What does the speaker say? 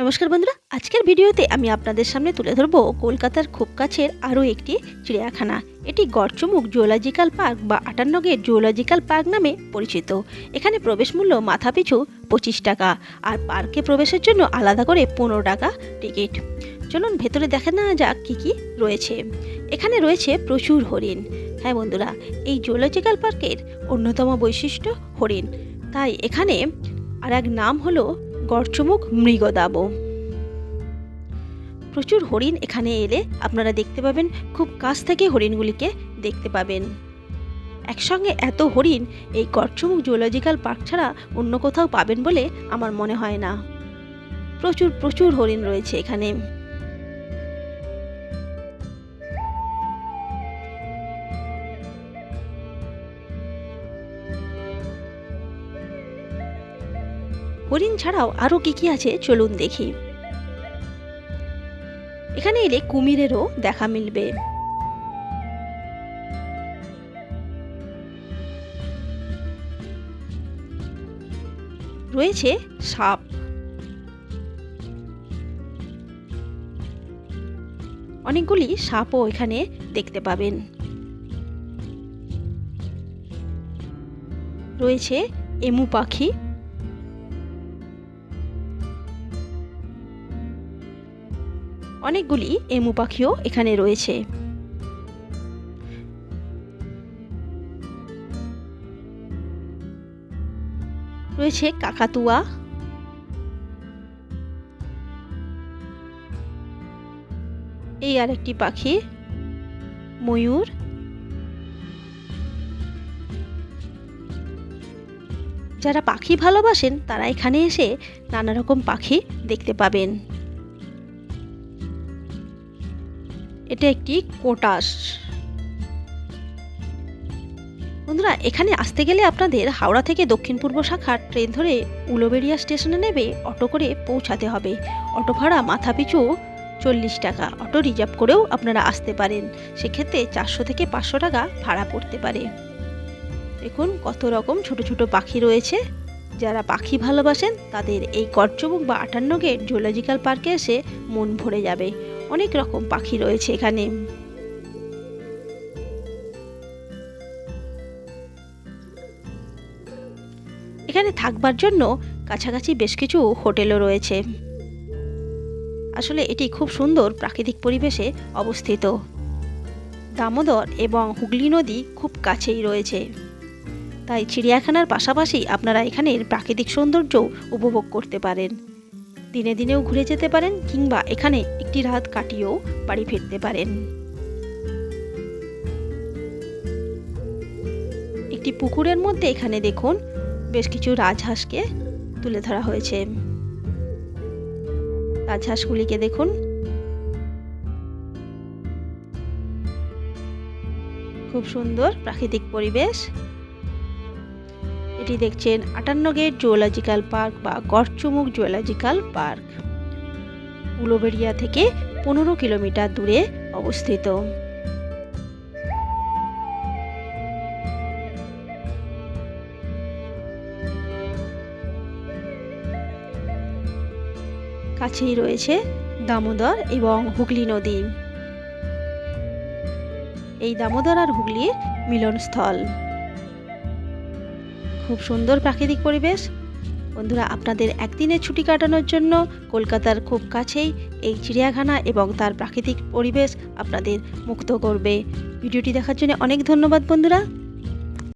নমস্কার বন্ধুরা, আজকের ভিডিওতে আমি আপনাদের সামনে তুলে ধরবো কলকাতার খুব কাছের আরও একটি চিড়িয়াখানা। এটি গড়চমুখ জুওলজিক্যাল পার্ক বা আটান্নগের জুওলজিক্যাল পার্ক নামে পরিচিত। এখানে প্রবেশ মূল্য মাথাপিছু পঁচিশ টাকা, আর পার্কে প্রবেশের জন্য আলাদা করে পনেরো টাকা টিকিট। চলুন ভেতরে দেখা না যাক কী কী রয়েছে। এখানে রয়েছে প্রচুর হরিণ। হ্যাঁ বন্ধুরা, এই জুওলজিক্যাল পার্কের অন্যতম বৈশিষ্ট্য হরিণ। তাই এখানে আর এক নাম হলো গড়চমুখ মৃগদাব। প্রচুর হরিণ এখানে এলে আপনারা দেখতে পাবেন, খুব কাছ থেকে হরিণগুলিকে দেখতে পাবেন। একসঙ্গে এত হরিণ এই গড়চমুখ জুলজিক্যাল পার্ক ছাড়া অন্য কোথাও পাবেন বলে আমার মনে হয় না। প্রচুর প্রচুর হরিণ রয়েছে এখানে। হরিণ ছাড়াও আরও কি কি আছে চলুন দেখি। এখানে এলে কুমিরেরও দেখা মিলবে। রয়েছে সাপ। অনেকগুলি সাপও এখানে দেখতে পাবেন। রয়েছে এমু পাখি। অনেকগুলি এমু পাখিও এখানে রয়েছে। রয়েছে কাকাতুয়া। এই আরেকটি পাখি, ময়ূর। যারা পাখি ভালোবাসেন, তারা এখানে এসে নানা রকম পাখি দেখতে পাবেন। এটা একটি কোটাস বন্ধুরা, এখানে আসতে গেলে আপনাদের হাওড়া থেকে দক্ষিণ পূর্ব শাখার ট্রেন ধরে উলোবেরিয়া স্টেশনে নেবে অটো করে পৌঁছাতে হবে। অটো ভাড়া মাথা পিছু চল্লিশ টাকা। অটো রিজার্ভ করেও আপনারা আসতে পারেন। সেক্ষেত্রে চারশো থেকে পাঁচশো টাকা ভাড়া পড়তে পারে। দেখুন কত রকম ছোট ছোট পাখি রয়েছে। যারা পাখি ভালোবাসেন, তাদের এই কর্চবুক বা আটান্ন গেট জুওলজিক্যাল পার্কে এসে মন ভরে যাবে। অনেক রকম পাখি রয়েছে এখানে। এখানে থাকবার জন্য কাছাকাছি বেশ কিছু হোটেলও রয়েছে। আসলে এটি খুব সুন্দর প্রাকৃতিক পরিবেশে অবস্থিত। দামোদর এবং হুগলি নদী খুব কাছেই রয়েছে। তাই চিড়িয়াখানার পাশাপাশি আপনারা এখানের প্রাকৃতিক সৌন্দর্য উপভোগ করতে পারেন। দিনে দিনেও ঘুরে যেতে পারেন কিংবা এখানে একটি রাত কাটিয়েও বাড়ি ফিরতে পারেন। একটি পুকুরের মধ্যে এখানে দেখুন বেশ কিছু রাজহাঁসকে তুলে ধরা হয়েছে। রাজহাঁসগুলিকে দেখুন। খুব সুন্দর প্রাকৃতিক পরিবেশ। এটি দেখছেন আটান্ন গেট জুওলজিক্যাল পার্ক বা গড়চুমুক জুওলজিক্যাল পার্ক। উলোবেরিয়া থেকে পনেরো কিলোমিটার দূরে অবস্থিত। কাছেই রয়েছে দামোদর এবং হুগলি নদী। এই দামোদর আর হুগলির মিলনস্থল। খুব সুন্দর প্রাকৃতিক পরিবেশ। বন্ধুরা, আপনাদের একদিনের ছুটি কাটানোর জন্য কলকাতার খুব কাছেই এই চিড়িয়াখানা এবং তার প্রাকৃতিক পরিবেশ আপনাদের মুক্ত করবে। ভিডিওটি দেখার জন্য অনেক ধন্যবাদ, বন্ধুরা।